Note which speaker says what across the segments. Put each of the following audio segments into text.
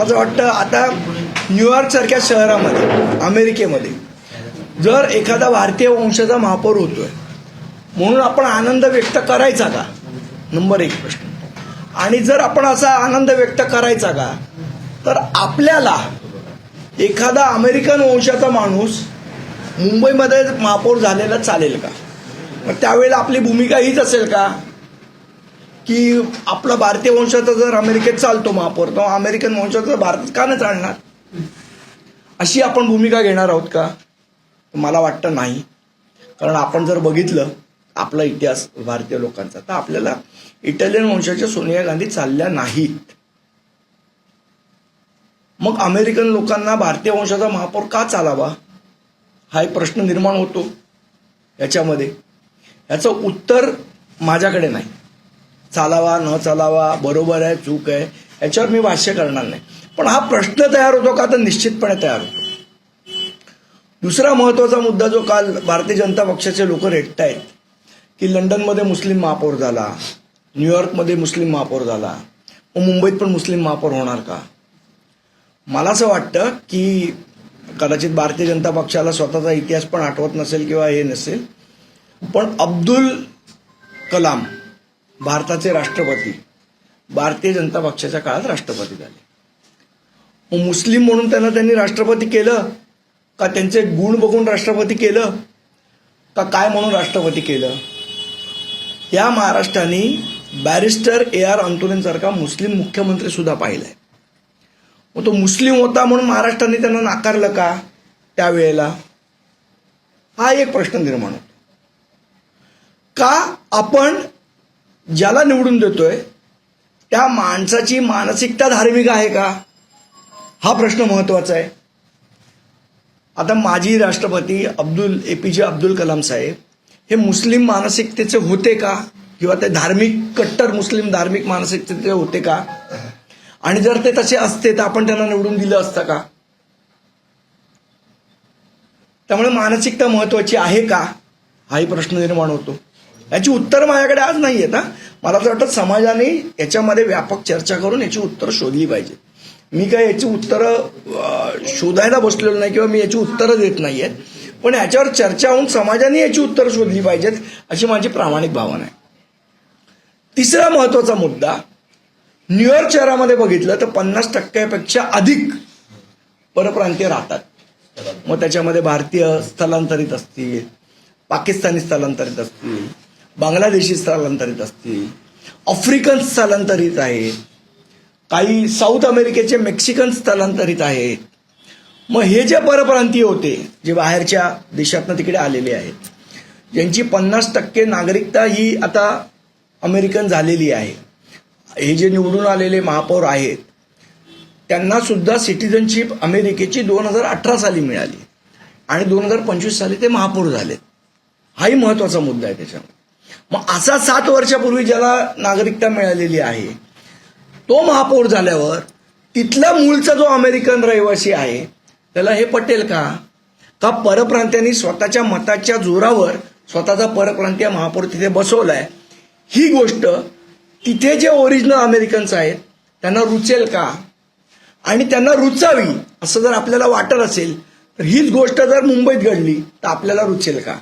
Speaker 1: मला असं वाटतं आता न्यूयॉर्कसारख्या शहरामध्ये अमेरिकेमध्ये जर एखादा भारतीय वंशाचा महापौर होतोय म्हणून आपण आनंद व्यक्त करायचा का? नंबर एक प्रश्न. आणि जर आपण असा आनंद व्यक्त करायचा का? तर आपल्याला एखादा अमेरिकन वंशाचा माणूस मुंबईमध्ये महापौर झालेला चालेल का? मग त्यावेळेला आपली भूमिका हीच असेल का? की आपला भारतीय वंशाचा जर अमेरिकेत चालतो महापौर तर अमेरिकन वंशाचा भारतात का नाही चालणार? अशी आपण भूमिका घेणार आहोत का? मला वाटतं नाही. कारण आपण जर बघितलं आपला इतिहास भारतीय लोकांचा तर आपल्याला इटालियन वंशाच्या सोनिया गांधी चालल्या नाहीत. मग अमेरिकन लोकांना भारतीय वंशाचा महापौर का चालावा? हा एक प्रश्न निर्माण होतो याच्यामध्ये. याचं उत्तर माझ्याकडे नाही. चालावा न चालावा बरोबर आहे चूक आहे याच्यावर मी भाष्य करणार नाही. पण हा प्रश्न तयार होतो का तर निश्चितपणे तयार होतो. दुसरा महत्त्वाचा मुद्दा जो काल भारतीय जनता पक्षाचे लोक रेटतायत की लंडनमध्ये मुस्लिम महापौर झाला न्यूयॉर्कमध्ये मुस्लिम महापौर झाला मग मुंबईत पण मुस्लिम महापौर होणार का? मला असं वाटतं की कदाचित भारतीय जनता पक्षाला स्वतःचा इतिहास पण आठवत नसेल किंवा हे नसेल पण अब्दुल कलाम भारताचे राष्ट्रपती भारतीय जनता पक्षाच्या काळात राष्ट्रपती झाले. मुस्लिम म्हणून त्यांना त्यांनी राष्ट्रपती केलं? का त्यांचे गुण बघून राष्ट्रपती केलं? का काय म्हणून राष्ट्रपती केलं? या महाराष्ट्राने बॅरिस्टर ए आर अंतुलेंसारखा मुस्लिम मुख्यमंत्री सुद्धा पाहिलाय. मग तो मुस्लिम होता म्हणून महाराष्ट्राने त्यांना नाकारलं का त्यावेळेला? हा एक प्रश्न निर्माण होतो. का आपण ज्याला निवडून देतोय त्या माणसाची मानसिकता धार्मिक आहे का? हा प्रश्न महत्त्वाचा आहे. आता माजी राष्ट्रपती अब्दुल ए पी जे अब्दुल कलाम साहेब हे मुस्लिम मानसिकतेचे होते का? किंवा ते धार्मिक कट्टर मुस्लिम धार्मिक मानसिकतेचे होते का? आणि जर ते तसे असते तर आपण त्यांना निवडून दिलं असतं का? त्यामुळे मानसिकता महत्वाची आहे का? हाही प्रश्न निर्माण होतो. याची उत्तर माझ्याकडे आज नाही आहेत ना मला असं वाटतं समाजाने याच्यामध्ये व्यापक चर्चा करून याची उत्तरं शोधली पाहिजे. मी काय याची उत्तरं शोधायला बसलेलो नाही किंवा मी याची उत्तरं देत नाही आहेत पण याच्यावर चर्चा होऊन समाजाने याची उत्तरं शोधली पाहिजेत अशी माझी प्रामाणिक भावना आहे. तिसरा महत्त्वाचा मुद्दा न्यूयॉर्क शहरामध्ये बघितलं तर पन्नास टक्क्यापेक्षा अधिक परप्रांतीय राहतात. मग त्याच्यामध्ये भारतीय स्थलांतरित असतील पाकिस्तानी स्थलांतरित असतील बांगलादेशी स्थलांतरित असतील आफ्रिकन स्थलांतरित आहेत काही साऊथ अमेरिकेचे मेक्सिकन स्थलांतरित आहेत. मग हे जे परप्रांतीय होते जे बाहेरच्या देशातनं तिकडे आलेले आहेत ज्यांची पन्नास टक्के नागरिकता ही आता अमेरिकन झालेली आहे. हे जे निवडून आलेले महापौर आहेत त्यांना सुद्धा सिटिझनशिप अमेरिकेची दोन हजार अठरा साली मिळाली. आणि दोन हजार पंचवीस साली ते महापौर झालेत. हाही महत्त्वाचा मुद्दा आहे त्याच्यामध्ये. मग असा सात वर्षापूर्वी ज्याला नागरिकता मिळालेली आहे तो महापौर झाल्यावर तिथला मूळचा जो अमेरिकन रहिवासी आहे त्याला हे पटेल का? का परप्रांत्यांनी स्वतःच्या मताच्या जोरावर स्वतःचा परप्रांतीय महापौर तिथे बसवलाय? ही गोष्ट तिथे जे ओरिजिनल अमेरिकन्स आहेत त्यांना रुचेल का? आणि त्यांना रुचावी असं जर आपल्याला वाटत असेल तर हीच गोष्ट जर मुंबईत घडली तर आपल्याला रुचेल का?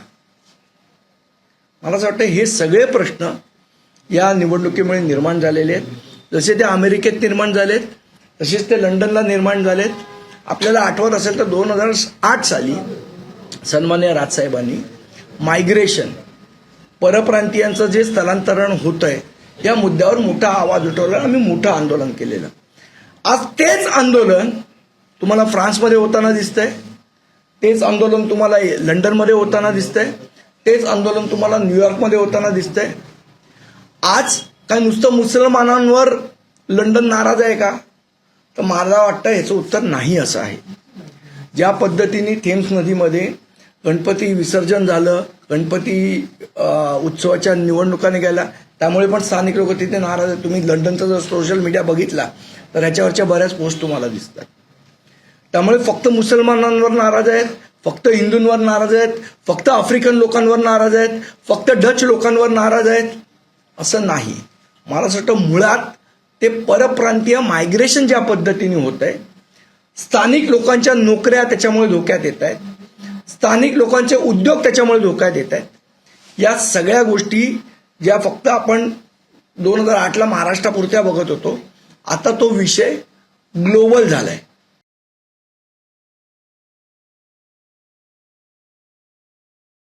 Speaker 1: मला असं वाटतं हे सगळे प्रश्न या निवडणुकीमुळे निर्माण झालेले आहेत. जसे ते अमेरिकेत निर्माण झालेत तसेच ते लंडनला निर्माण झालेत. आपल्याला आठवत असेल तर दोन हजार आठ साली सन्मान्य राजसाहेबांनी मायग्रेशन परप्रांतीयांचं जे स्थलांतरण होत आहे या मुद्द्यावर मोठा आवाज उठवला आम्ही मोठं आंदोलन केलेलं. आज तेच आंदोलन तुम्हाला फ्रान्समध्ये होताना दिसतंय. तेच आंदोलन तुम्हाला लंडनमध्ये होताना दिसतंय. तेच आंदोलन तुम्हाला न्यूयॉर्कमध्ये होताना दिसतंय. आज काय नुसतं मुसलमानांवर लंडन नाराज आहे का? तर मला वाटतं याचं उत्तर नाही असं आहे. ज्या पद्धतीने थेम्स नदीमध्ये गणपती विसर्जन झालं गणपती उत्सवाच्या निवडणुका निघाल्या त्यामुळे पण स्थानिक लोक तिथे नाराज आहेत. तुम्ही लंडनचा जर सोशल मीडिया बघितला तर ह्याच्यावरच्या बऱ्याच पोस्ट तुम्हाला दिसतात. त्यामुळे फक्त मुसलमानांवर नाराज आहेत फक्त हिंदूंवर नाराज आहेत फक्त आफ्रिकन लोकांवर नाराज आहेत फक्त डच लोकांवर नाराज आहेत असं नाही. मला असं वाटतं मुळात ते परप्रांतीय मायग्रेशन ज्या पद्धतीने होत आहे स्थानिक लोकांच्या नोकऱ्या त्याच्यामुळे धोक्यात येत आहेत स्थानिक लोकांचे उद्योग त्याच्यामुळे धोक्यात येत आहेत. या सगळ्या गोष्टी ज्या फक्त आपण दोन हजार आठला महाराष्ट्रापुरत्या बघत होतो आता तो विषय ग्लोबल झाला आहे